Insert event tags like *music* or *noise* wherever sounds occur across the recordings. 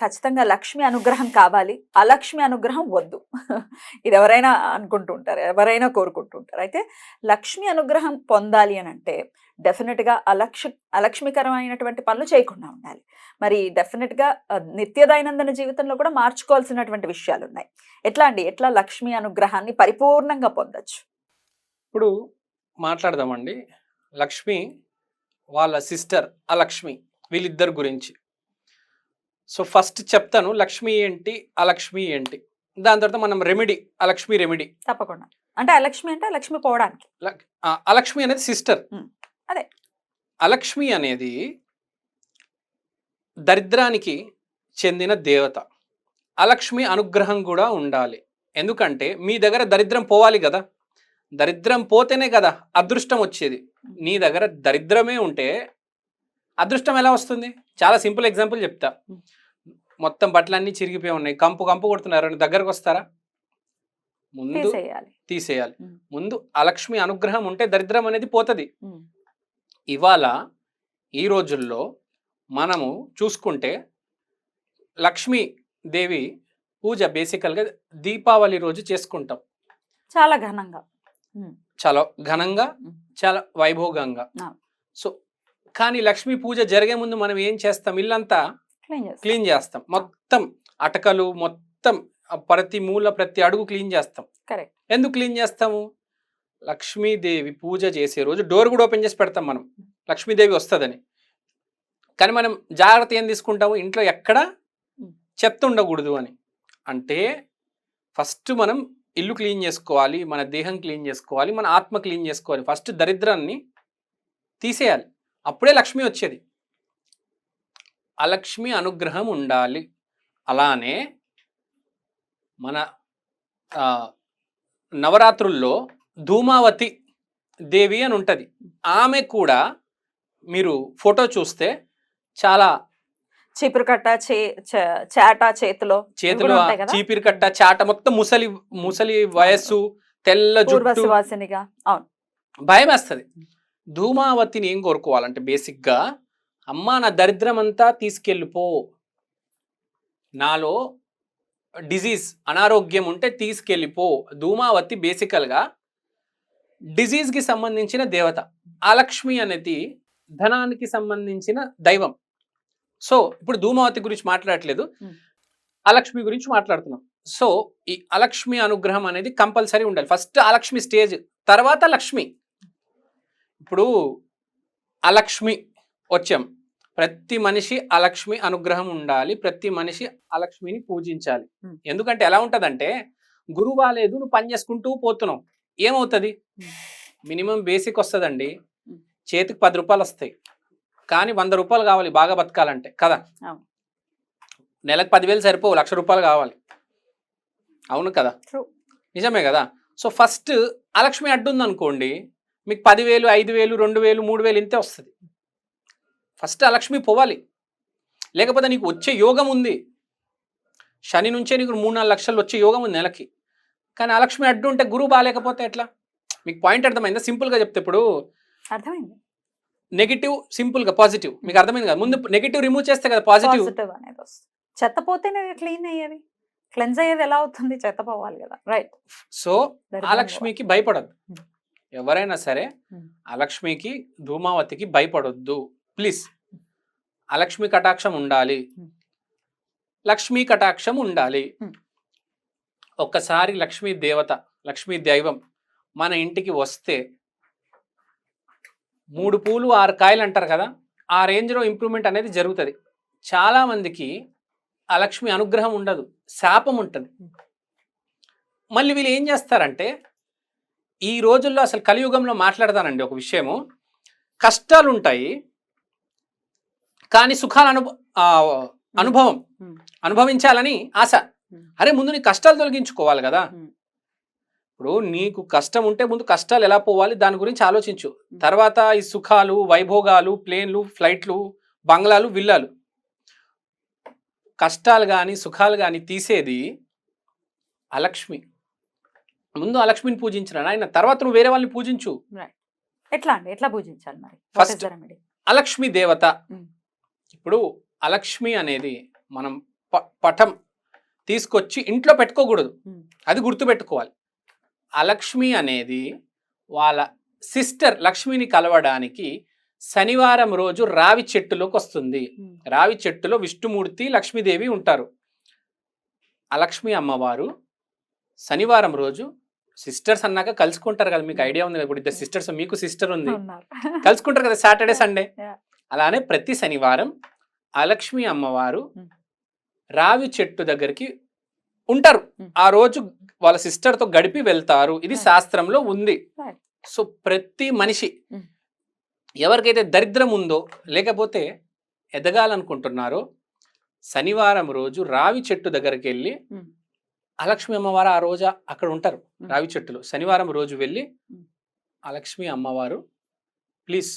ఖచ్చితంగా లక్ష్మి అనుగ్రహం కావాలి. అలక్ష్మి అనుగ్రహం వద్దు. *laughs* ఇది ఎవరైనా అనుకుంటూ ఉంటారు ఎవరైనా కోరుకుంటుంటారు. అయితే లక్ష్మి అనుగ్రహం పొందాలి అని అంటే డెఫినెట్గా అలక్ష అలక్ష్మికరమైనటువంటి పనులు చేయకుండా ఉండాలి. మరి డెఫినెట్గా నిత్య దైనందిన జీవితంలో కూడా మార్చుకోవాల్సినటువంటి విషయాలు ఉన్నాయి ఎట్లా అండి? ఎట్లా లక్ష్మి అనుగ్రహాన్ని పరిపూర్ణంగా పొందొచ్చు? ఇప్పుడు మాట్లాడదామండి. లక్ష్మి వాళ్ళ సిస్టర్ అలక్ష్మి వీళ్ళిద్దరు గురించి. సో ఫస్ట్ చెప్తాను లక్ష్మి ఏంటి అలక్ష్మి ఏంటి? దాని తర్వాత మనం రెమెడీ అలక్ష్మి రెమెడీ. తప్పకుండా. అంటే అలక్ష్మి అంటే లక్ష్మి పోవడానికి. అలక్ష్మి అనేది సిస్టర్. అదే. అలక్ష్మి అనేది దరిద్రానికి చెందిన దేవత. అలక్ష్మి అనుగ్రహం కూడా ఉండాలి. ఎందుకంటే మీ దగ్గర దరిద్రం పోవాలి కదా. దరిద్రం పోతేనే కదా అదృష్టం వచ్చేది. నీ దగ్గర దరిద్రమే ఉంటే అదృష్టం ఎలా వస్తుంది? చాలా సింపుల్ ఎగ్జాంపుల్ చెప్తా. మొత్తం బట్టలన్నీ చిరిగిపోయి ఉన్నాయి. కంపు కంపు కొడుతున్నారు. ఎవరైనా దగ్గరకు వస్తారా? ముందు తీసేయాలి. ముందు అలక్ష్మి అనుగ్రహం ఉంటే దరిద్రం అనేది పోతుంది. ఇవాళ ఈ రోజుల్లో మనము చూసుకుంటే లక్ష్మీ దేవి పూజ బేసికల్గా దీపావళి రోజు చేసుకుంటాం. చాలా ఘనంగా. చాలా ఘనంగా. చాలా వైభోగంగా. సో కానీ లక్ష్మీ పూజ జరిగే ముందు మనం ఏం చేస్తాం? ఇల్లంతా క్లీన్ చేస్తాం. మొత్తం అటకలు మొత్తం ప్రతి మూల ప్రతి అడుగు క్లీన్ చేస్తాం. కరెక్ట్. ఎందుకు క్లీన్ చేస్తాము? లక్ష్మీదేవి పూజ చేసే రోజు డోర్ కూడా ఓపెన్ చేసి పెడతాం మనం. లక్ష్మీదేవి వస్తుందని. కానీ మనం జాగ్రత్త ఏం తీసుకుంటాము? ఇంట్లో ఎక్కడ. చెత్త ఉండకూడదు అని. అంటే ఫస్ట్ మనం ఇల్లు క్లీన్ చేసుకోవాలి మన దేహం క్లీన్ చేసుకోవాలి మన ఆత్మ క్లీన్ చేసుకోవాలి. ఫస్ట్ దరిద్రాన్ని తీసేయాలి. అప్పుడే లక్ష్మి వచ్చేది. అలక్ష్మి అనుగ్రహం ఉండాలి. అలానే మన ఆ, నవరాత్రుల్లో ధూమావతి దేవి అని ఉంటుంది. ఆమె కూడా మీరు ఫోటో చూస్తే చాలా చీపురు కట్ట చే చ- చాట చేతిలో చేతిలో కూడా ఉంటాయి కదా? చీపిరి కట్ట చాట మొత్తం ముసలి ముసలి వయస్సు తెల్ల జుట్టు భయం వేస్తుంది ధూమావతిని ఏం కోరుకోవాలంటే బేసిక్గా అమ్మా నా దరిద్రం అంతా తీసుకెళ్ళిపో. నాలో డిజీజ్ అనారోగ్యం ఉంటే తీసుకెళ్ళిపో. ధూమావతి బేసికల్గా డిజీజ్కి సంబంధించిన దేవత. అలక్ష్మి అనేది ధనానికి సంబంధించిన దైవం. సో ఇప్పుడు ధూమావతి గురించి మాట్లాడట్లేదు. అలక్ష్మి గురించి మాట్లాడుతున్నాం. సో ఈ అలక్ష్మి అనుగ్రహం అనేది కంపల్సరీ ఉండాలి. ఫస్ట్ అలక్ష్మి స్టేజ్ తర్వాత లక్ష్మి. ఇప్పుడు అలక్ష్మి వచ్చాం. ప్రతి మనిషి అలక్ష్మి అనుగ్రహం ఉండాలి ప్రతి మనిషి అలక్ష్మిని పూజించాలి. ఎందుకంటే ఎలా ఉంటదంటే గురువు బాలేదు నువ్వు పని చేసుకుంటూ పోతున్నావు. ఏమవుతుంది. మినిమం బేసిక్ వస్తుందండి. చేతికి పది రూపాయలు వస్తాయి. కానీ వంద రూపాయలు కావాలి బాగా బతకాలంటే. కదా. నెలకు పదివేలు సరిపోవు లక్ష రూపాయలు కావాలి. అవును కదా. నిజమే కదా? సో ఫస్ట్ అలక్ష్మి అడ్డు ఉందనుకోండి మీకు పదివేలు ఐదు వేలు రెండు వేలు మూడు వేలు ఇంతే వస్తుంది. ఫస్ట్ అలక్ష్మి పోవాలి. లేకపోతే నీకు వచ్చే యోగం ఉంది. శని నుంచే నీకు మూడు నాలుగు లక్షలు వచ్చే యోగం ఉంది నెలకి. కానీ అలక్ష్మి అడ్డు ఉంటే గురువు బాగాలేకపోతే ఎట్లా? మీకు పాయింట్ అర్థమైందా? సింపుల్గా చెప్తే ఇప్పుడు అర్థమైంది. నెగిటివ్ సింపుల్గా పాజిటివ్ మీకు అర్థమైంది కదా? ముందు నెగిటివ్ రిమూవ్ చేస్తే కదా పాజిటివ్ అనేది వస్తుంది. చెత్త పోతేనే క్లీన్ అయ్యేది. క్లెన్స్ అయ్యేది ఎలా అవుతుంది? చెత్త పోవాలి కదా. రైట్ సో అలక్ష్మికి భయపడద్దు. Hmm. ఎవరైనా సరే Hmm. అలక్ష్మికి ధూమావతికి భయపడొద్దు. ప్లీజ్. అలక్ష్మి కటాక్షం ఉండాలి. లక్ష్మీ కటాక్షం ఉండాలి. ఒక్కసారి లక్ష్మీ దేవత లక్ష్మీ దైవం మన ఇంటికి వస్తే మూడు పూలు ఆరు కాయలు అంటారు కదా ఆ రేంజ్లో ఇంప్రూవ్మెంట్ అనేది జరుగుతుంది. చాలా మందికి ఆ లక్ష్మి అనుగ్రహం ఉండదు శాపం ఉంటుంది. మళ్ళీ వీళ్ళు ఏం చేస్తారంటే ఈ రోజుల్లో అసలు కలియుగంలో మాట్లాడతానండి ఒక విషయము. కష్టాలు ఉంటాయి కానీ సుఖాలు అను అనుభవం. అనుభవించాలని ఆశ. అరే ముందు నీ కష్టాలు తొలగించుకోవాలి కదా. ఇప్పుడు నీకు కష్టం ఉంటే ముందు కష్టాలు ఎలా పోవాలి దాని గురించి ఆలోచించు. తర్వాత ఈ సుఖాలు వైభోగాలు ప్లేన్లు ఫ్లైట్లు బంగ్లాలు విల్లాలు. కష్టాలు కానీ సుఖాలు కానీ తీసేది అలక్ష్మి. ముందు అలక్ష్మిని పూజించిన ఆయన తర్వాత నువ్వు వేరే వాళ్ళని పూజించు. ఎట్లా అండి? ఎట్లా పూజించాలి మరి? రెమెడీ అలక్ష్మి దేవత. ఇప్పుడు అలక్ష్మి అనేది మనం ప- పటం తీసుకొచ్చి ఇంట్లో పెట్టుకోకూడదు. అది గుర్తుపెట్టుకోవాలి. అలక్ష్మి అనేది వాళ్ళ సిస్టర్ లక్ష్మిని కలవడానికి శనివారం రోజు రావి చెట్టులోకి వస్తుంది. రావి చెట్టులో విష్ణుమూర్తి లక్ష్మీదేవి ఉంటారు. అలక్ష్మి అమ్మవారు శనివారం రోజు సిస్టర్స్ అన్నాక కలుసుకుంటారు కదా మీకు ఐడియా ఉంది కదా ఇప్పుడు ఇద్దరు సిస్టర్స్ మీకు సిస్టర్ ఉంది. కలుసుకుంటారు కదా సాటర్డే సండే. అలానే ప్రతి శనివారం అలక్ష్మి అమ్మవారు. రావి చెట్టు దగ్గరికి ఉంటారు. ఆ రోజు వాళ్ళ sister తో గడిపి వెళ్తారు ఇది. శాస్త్రంలో ఉంది. సో ప్రతి మనిషి. ఎవరికైతే దరిద్రం ఉందో లేకపోతే ఎదగాలనుకుంటున్నారో శనివారం రోజు రావి చెట్టు దగ్గరికి వెళ్ళి. అలక్ష్మి అమ్మవారు ఆ రోజు అక్కడ ఉంటారు. రావి చెట్టులో శనివారం రోజు వెళ్ళి. అలక్ష్మి అమ్మవారు ప్లీజ్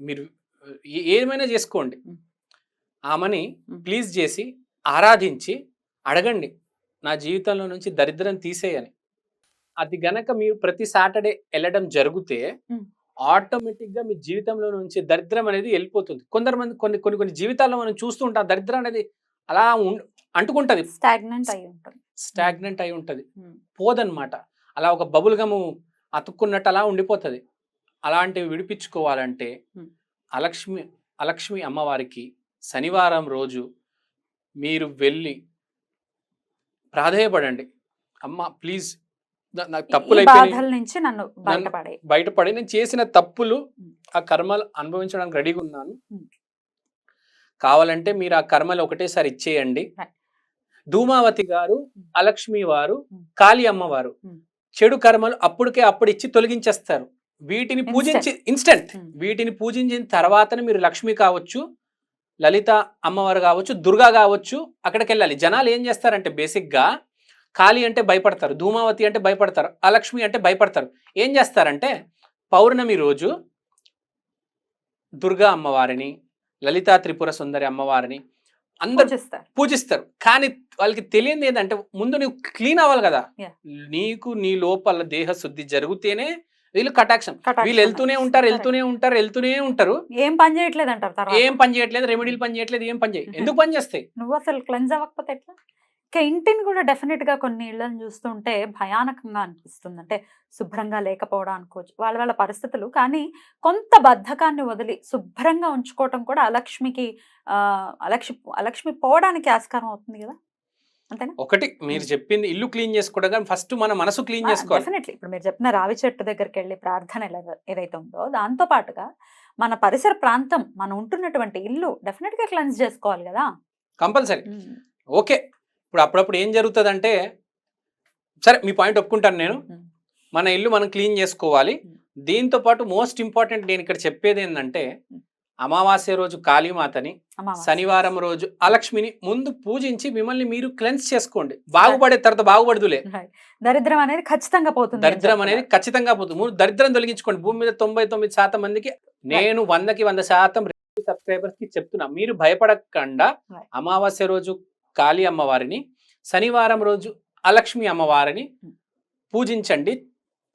మీరు ఏమైనా చేసుకోండి. ఆమెని. ప్లీజ్ చేసి ఆరాధించి అడగండి నా జీవితంలో నుంచి దరిద్రం తీసేయని. అది గనక మీరు ప్రతి సాటర్డే వెళ్ళడం జరిగితే. ఆటోమేటిక్గా మీ జీవితంలో నుంచి దరిద్రం అనేది వెళ్ళిపోతుంది. కొందరు మంది కొన్ని కొన్ని కొన్ని జీవితాల్లో మనం చూస్తూ ఉంటాం దరిద్రం అనేది అలా ఉం- అంటుకుంటది. స్టాగ్నెంట్ అయి ఉంటుంది. స్టాగ్నెంట్ అయి ఉంటది. పోదన్నమాట. అలా ఒక బబుల్ గము అతుక్కున్నట్టు అలా ఉండిపోతుంది. అలాంటివి విడిపించుకోవాలంటే. అలక్ష్మి అలక్ష్మి అమ్మవారికి శనివారం రోజు మీరు వెళ్ళి ప్రాధేయపడండి అమ్మ ప్లీజ్ నాకు తప్పులు నుంచి నన్ను బయటపడే బయటపడి నేను చేసిన తప్పులు. ఆ కర్మలు అనుభవించడానికి రెడీగా ఉన్నాను. కావాలంటే మీరు ఆ కర్మలు ఒకటేసారి ఇచ్చేయండి. ధూమావతి గారు. అలక్ష్మి వారు. కాళీ అమ్మవారు. చెడు కర్మలు అప్పటికే అప్పుడు ఇచ్చి తొలగించేస్తారు వీటిని పూజించి ఇన్స్టెంట్ Hmm. వీటిని పూజించిన తర్వాతనే మీరు లక్ష్మి కావచ్చు లలిత అమ్మవారు కావచ్చు దుర్గా కావచ్చు అక్కడికి వెళ్ళాలి జనాలు ఏం చేస్తారంటే బేసిక్గా కాళీ అంటే భయపడతారు ధూమావతి అంటే భయపడతారు అలక్ష్మి అంటే భయపడతారు. ఏం చేస్తారంటే పౌర్ణమి రోజు దుర్గా అమ్మవారిని లలితా త్రిపుర సుందరి అమ్మవారిని అందరు పూజిస్తారు. పూజిస్తారు. కానీ వాళ్ళకి తెలియదు ఏంటంటే ముందు నువ్వు క్లీన్ అవ్వాలి కదా. నీకు నీ లోపల దేహ శుద్ధి జరిగితేనే వీళ్ళు కటాక్షం. వీళ్ళు వెళ్తూనే ఉంటారు. వెళ్తూనే ఉంటారు వెళ్తూనే ఉంటారు. ఏం పని చేయట్లేదు అంటారు తర్వాత? ఏం పని చేయట్లేదు రెమెడీలు పని చేయట్లేదు ఏం పని చేయ ఎందుకు పని చేస్తాయి? నువ్వు అసలు క్లెన్స్ అవ్వకపోతే ఎట్లా? ఇంకా ఇంటిని కూడా డెఫినెట్గా కొన్ని ఇళ్ళను చూస్తుంటే భయానకంగా అనిపిస్తుంది. అంటే శుభ్రంగా లేకపోవడం అనుకోవచ్చు వాళ్ళ వాళ్ళ పరిస్థితులు. కానీ కొంత బద్ధకాన్ని వదిలి శుభ్రంగా ఉంచుకోవటం కూడా అలక్ష్మికి ఆ అలక్ష్మి అలక్ష్మి పోవడానికి ఆస్కారం అవుతుంది కదా? ఒకటి మీరు చెప్పింది ఇల్లు క్లీన్ చేసుకోవడం కానీ ఫస్ట్ మన మనసు క్లీన్ చేసుకోవాలి. డెఫినెట్లీ ఇప్పుడు మీరు చెప్పిన రావి చెట్టు దగ్గరికి వెళ్ళి ప్రార్థన ఏదైతే ఉందో దాంతో పాటుగా మన పరిసర ప్రాంతం మనం ఉంటున్నటువంటి ఇల్లు డెఫినెట్గా క్లెన్స్ చేసుకోవాలి కదా. కంపల్సరీ. ఓకే. ఇప్పుడు అప్పుడప్పుడు ఏం జరుగుతుందంటే సరే మీ పాయింట్ ఒప్పుకుంటాను నేను. మన ఇల్లు మనం క్లీన్ చేసుకోవాలి. దీంతో పాటు మోస్ట్ ఇంపార్టెంట్ నేను ఇక్కడ చెప్పేది ఏంటంటే. అమావాస్య రోజు కాళీమాతని. శనివారం రోజు అలక్ష్మిని ముందు పూజించి మిమ్మల్ని మీరు క్లెన్స్ చేసుకోండి బాగుపడే తర్వాత బాగుపడదులే. దరిద్రం అనేది ఖచ్చితంగా పోతుంది దరిద్రం అనేది. ఖచ్చితంగా పోతుంది ముందు దరిద్రం తొలగించుకోండి భూమి మీద తొంభై తొమ్మిది శాతం మందికి నేను వందకి వంద శాతం సబ్స్క్రైబర్స్కి చెప్తున్నా మీరు భయపడకుండా. అమావాస్య రోజు కాళీ అమ్మవారిని శనివారం రోజు అలక్ష్మి అమ్మవారిని Hmm. పూజించండి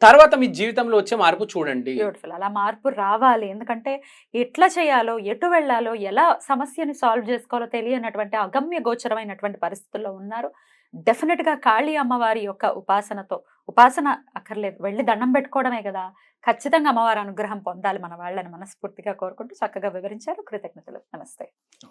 తర్వాత మీ జీవితంలో వచ్చే మార్పు చూడండి. బ్యూటిఫుల్ అలా మార్పు రావాలి. ఎందుకంటే ఎట్లా చేయాలో ఎటు వెళ్ళాలో ఎలా సమస్యని సాల్వ్ చేసుకోవాలో తెలియనటువంటి అగమ్య గోచరమైనటువంటి పరిస్థితుల్లో ఉన్నారు. డెఫినెట్గా కాళీ అమ్మవారి యొక్క ఉపాసనతో ఉపాసన అక్కర్లేదు. వెళ్ళి దండం పెట్టుకోవడమే కదా. ఖచ్చితంగా అమ్మవారి అనుగ్రహం పొందాలి మన వాళ్ళని మనస్ఫూర్తిగా కోరుకుంటూ చక్కగా వివరించారు. కృతజ్ఞతలు. నమస్తే.